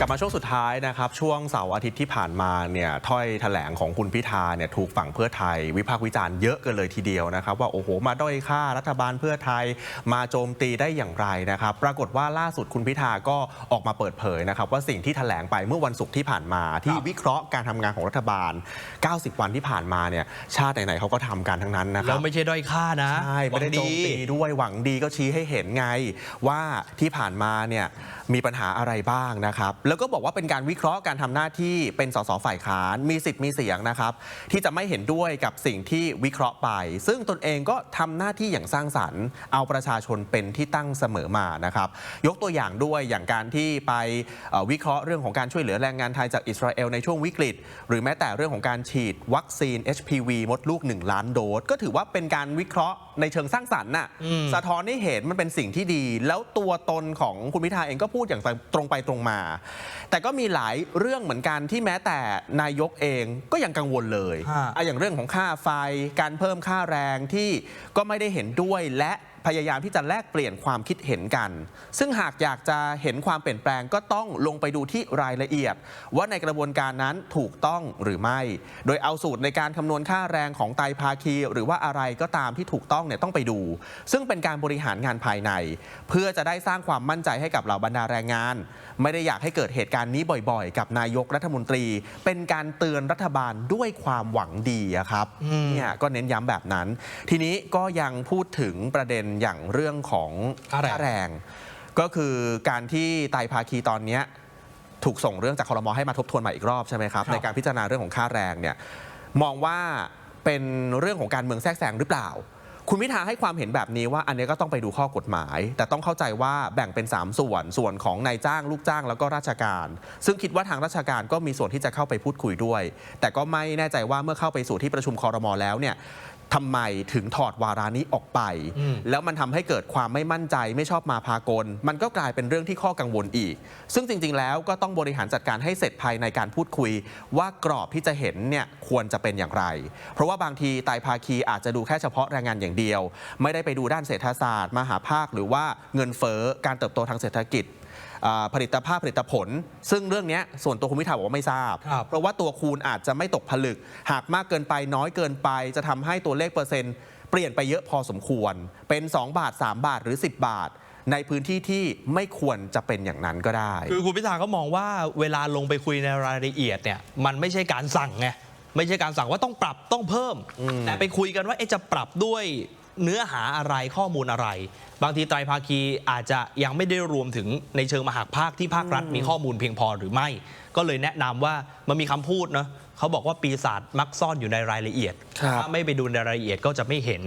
กลับมาช่วงสุดท้ายนะครับช่วงเสาร์อาทิตย์ที่ผ่านมาเนี่ยถ้อยแถลงของคุณพิธาเนี่ยถูกฝั่งเพื่อไทย วิพากษ์วิจารณ์เยอะเกันเลยทีเดียวนะครับ ว่าโอ้โหมาด้อยค่ารัฐบาลเพื่อไทยมาโจมตีได้อย่างไรนะครับ ปรากฏว่าล่าสุดคุณพิธาก็ออกมาเปิดเผยนะครับ ว่าสิ่งที่แถลงไปเมื่อวันศุกร์ที่ผ่านมาที่วิเคราะห์การทำงานของรัฐบาล 90 วันที่ผ่านมาเนี่ยชาติไหนๆเขาก็ทำกันทั้งนั้นนะคแล้รัวบไม่ใช่ด้อยค่านะใช่ไม่ได้หวังโจมตีด้วยหวังดีก็ชี้ให้เห็นไง ว่าที่ผ่านมาเนี่ยมีปัญหาอะไรบ้างนะครับแล้วก็บอกว่าเป็นการวิเคราะห์การทำหน้าที่เป็นสสฝ่ายค้านมีสิทธิ์มีเสียงนะครับ ที่จะไม่เห็นด้วยกับสิ่งที่วิเคราะห์ไป ซึ่งตนเองก็ทำหน้าที่อย่างสร้างสรรค์ เอาประชาชนเป็นที่ตั้งเสมอมานะครับ ยกตัวอย่างด้วยอย่างการที่ไปเอ่อวิเคราะห์เรื่องของการช่วยเหลือแรงงานไทยจากอิสราเอลในช่วงวิกฤต หรือแม้แต่เรื่องของการฉีดวัคซีน HPV มดลูก 1 ล้านโดสก็ถือว่าเป็นการวิเคราะห์ในเชิงสร้างสรรค์น่ะอืมสะท้อนให้เห็นมันเป็นสิ่งที่ดี แล้วตัวตนของคุณพิธาเองก็พูดอย่างตรงไปตรงมาแต่ก็มีหลายเรื่องเหมือนกันที่แม้แต่นายกเองก็ยังกังวลเลยฮะอะอย่างเรื่องของค่าไฟการเพิ่มค่าแรงที่ก็ไม่ได้เห็นด้วยและ พยายามที่จะแลกเปลี่ยนความคิดเห็นกัน ซึ่งหากอยากจะเห็นความเปลี่ยนแปลงก็ต้องลงไปดูที่รายละเอียด ว่าในกระบวนการนั้นถูกต้องหรือไม่ โดยเอาสูตรในการคำนวณค่าแรงของไตรภาคี หรือว่าอะไรก็ตามที่ถูกต้องเนี่ยต้องไปดู ซึ่งเป็นการบริหารงานภายใน เพื่อจะได้สร้างความมั่นใจให้กับเหล่าบรรดาแรงงาน ไม่ได้อยากให้เกิดเหตุการณ์นี้บ่อยๆ กับนายกรัฐมนตรี เป็นการเตือนรัฐบาลด้วยความหวังดีอะครับอืมเนี่ยก็เน้นย้ำแบบนั้น ทีนี้ก็ยังพูดถึงประเด็นอย่างเรื่องของค่าแรง แรง ก็คือการที่ไตรภาคีตอนเนี้ยถูกส่งเรื่องจากคอรมอให้มาทบทวนใหม่อีกรอบใช่ไหมครับ ครับ ในการพิจารณาเรื่องของค่าแรงเนี่ยมองว่าเป็นเรื่องของการเมืองแทรกแซงหรือเปล่า คุณพิธาให้ความเห็นแบบนี้ว่าอันนี้ก็ต้องไปดูข้อกฎหมาย แต่ต้องเข้าใจว่าแบ่งเป็น 3 ส่วน ส่วนของนายจ้างลูกจ้างแล้วก็ราชการ ซึ่งคิดว่าทางราชการก็มีส่วนที่จะเข้าไปพูดคุยด้วย แต่ก็ไม่แน่ใจว่าเมื่อเข้าไปสู่ที่ประชุมคอรมอแล้วเนี่ย ทำไมถึงถอดวารานี้ออกไปอืมแล้วมันทำให้เกิดความไม่มั่นใจไม่ชอบมาพากล มันก็กลายเป็นเรื่องที่ข้อกังวลอีก ซึ่งจริง ๆ แล้วก็ต้องบริหารจัดการให้เสร็จภายในการพูดคุย ว่ากรอบที่จะเห็นเนี่ยควรจะเป็นอย่างไร เพราะว่าบางทีไตรภาคีอาจจะดูแค่เฉพาะแรงงานอย่างเดียว ไม่ได้ไปดูด้านเศรษฐศาสตร์ มหาภาค หรือว่าเงินเฟ้อการเติบโตทางเศรษฐกิจอ่า ผลิตภาพผลิตผล ซึ่งเรื่องเนี้ยส่วนตัวคุณพิธาบอกว่าไม่ทราบครับเพราะว่าตัวคูณอาจจะไม่ตกผลึก หากมากเกินไปน้อยเกินไป จะทำให้ตัวเลขเปอร์เซ็นต์เปลี่ยนไปเยอะพอสมควร เป็น 2 บาท 3 บาทหรือ 10 บาท ในพื้นที่ที่ไม่ควรจะเป็นอย่างนั้นก็ได้ คือคุณพิธาก็มองว่าเวลาลงไปคุยในรายละเอียดเนี่ยมันไม่ใช่การสั่งไงไม่ใช่การสั่งว่าต้องปรับต้องเพิ่ม แต่ไปคุยกันว่าเอ๊ะจะปรับด้วย เนื้อหาอะไรข้อมูลอะไร บางทีไตรภาคีอาจจะยังไม่ได้รวมถึงในเชิงมหาภาคที่ภาครัฐมีข้อมูลเพียงพอหรือไม่ ก็เลยแนะนำว่ามันมีคำพูดเนาะเขาบอกว่าปีศาจมักซ่อนอยู่ในรายละเอียดครับถ้าไม่ไปดูในรายละเอียดก็จะไม่เห็น